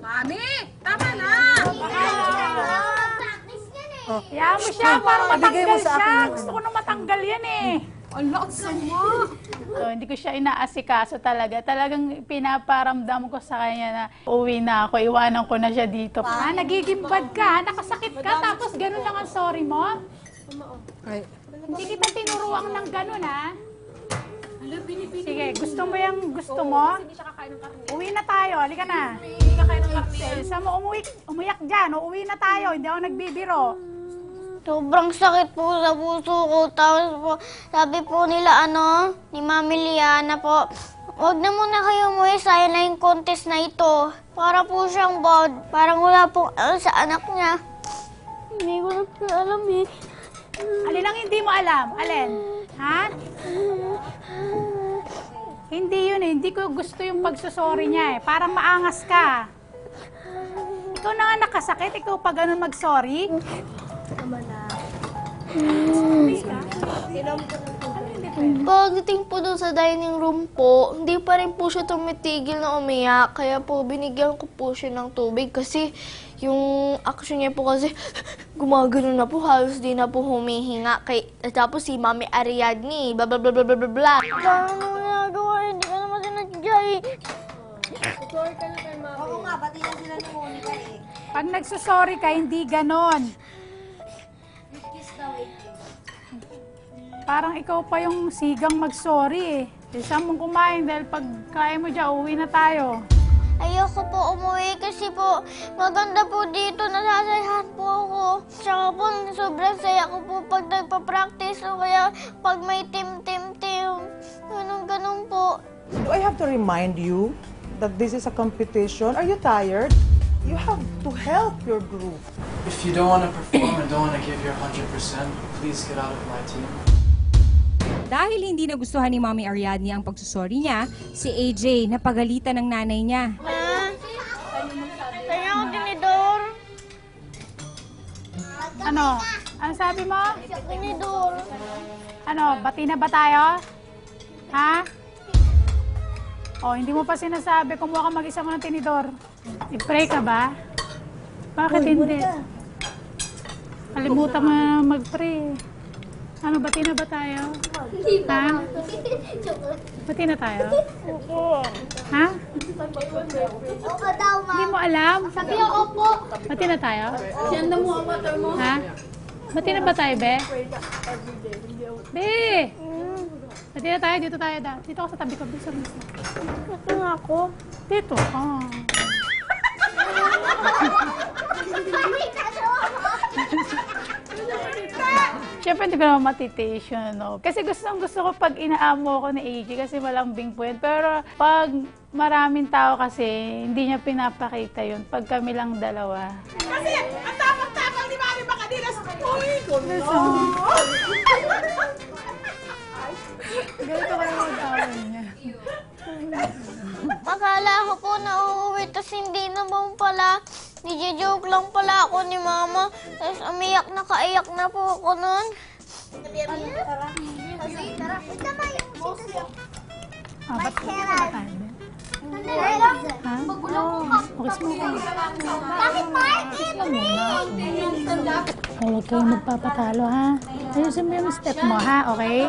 Mami, tama na! Kaya mo siya, para ibigay mo matanggal sa akin siya. yung Gusto ko na matanggal yan eh. Ang laot sama. So, hindi ko siya inaasikaso talaga. Talagang pinaparamdam ko sa kanya na uwi na ako, iwanan ko na siya dito. Ah, nagiging bad ka, nakasakit ka, tapos ganun lang ang sorry mo? Ay, Hindi kita tinuruan ng ganun, ha? Sige, gusto mo yung gusto mo? Uwi na tayo, halika na. Saan mo umuwi, umiyak dyan, uuwi na tayo, hindi ako nagbibiro. Sobrang sakit po sa puso ko. Tapos po, sabi po nila ano, ni Mami Liana po, Huwag na muna kayo umuwi, sayang na yung contest na ito. Para po siyang bad. Parang wala pong alam sa anak niya. Hindi ko na po alam eh. Alin ang hindi mo alam? Alin? Ha? Hindi yun eh. Hindi ko gusto yung pagsusori niya eh. Parang maangas ka. Ikaw na nga nakasakit. Ikaw pa ganun mag-sorry. Pagdating po doon sa dining room po, hindi pa rin po siya tumitigil na umiyak. Kaya po binigyan ko po siya ng tubig kasi yung action niya po kasi gumagano na po, halos di na po humihinga. Kay, tapos si Mami Ariadne, bla bla bla bla bla bla bla. Oo nga, pati na sila ni Monica eh. Pag nagsusorry ka, hindi ganon. Parang ikaw pa yung sigang mag-sorry eh. Isa mong kumain dahil pag kaya mo dyan, uwi na tayo. Ayoko po umuwi kasi po maganda po dito, nasasayahan po ako. Tsaka po sobrang saya ko po pag nagpa-practice o kaya pag may team-team-team. Ganun-ganun po. Do I have to remind you that this is a competition? Are you tired? You have to help your group. If you don't want to perform and don't want to give your 100%, please get out of my team. Dahil hindi nagustuhan ni Mami Ariadne ang pagsusori niya, si AJ napagalitan ng nanay niya. Ma? Kaya ako tinidor. Ano? Ano sabi mo? Tinidor. Ano, bati na ba tayo? Ha? Oh, hindi mo pa sinasabi. Kumuha ka mag-isa mo ng tinidor. I-pray ka ba? Bakit hindi? Kalimutan mo na mag-pray. Ano, bati na ba tayo? Ha? Bati na tayo? Ha? Opo daw, ma. Hindi mo alam? Sabi ko, opo. Bati na tayo? Siyanda mo ang water mo. Ha? Bati na ba tayo, be? Be! Na tayo, dito tayo da. Dito ako sa tabi ko. Dito. Ito nga ako. Dito. Oh. Siyempre, hindi ko naman matitiis yun, no? Kasi gustong gusto ko pag inaamo ko ni AJ kasi malambing po yun. Pero pag maraming tao kasi, hindi niya pinapakita yun. Pag kami lang dalawa. Kasi, ang tapang-tapang ni Mami Macadinas. Uy, Ganito Akala ko po na uuwi, tapos hindi naman pala. Nija-joke lang pala ako ni Mama. Tapos umiyak na kaiyak na po ako nun. Ah, ba't ba tayo? be? Ha? Okay, smoke ka. Bakit? Oh, huwag kayong magpapatalo, ha? Ayusin mo yung step mo, ha? Okay?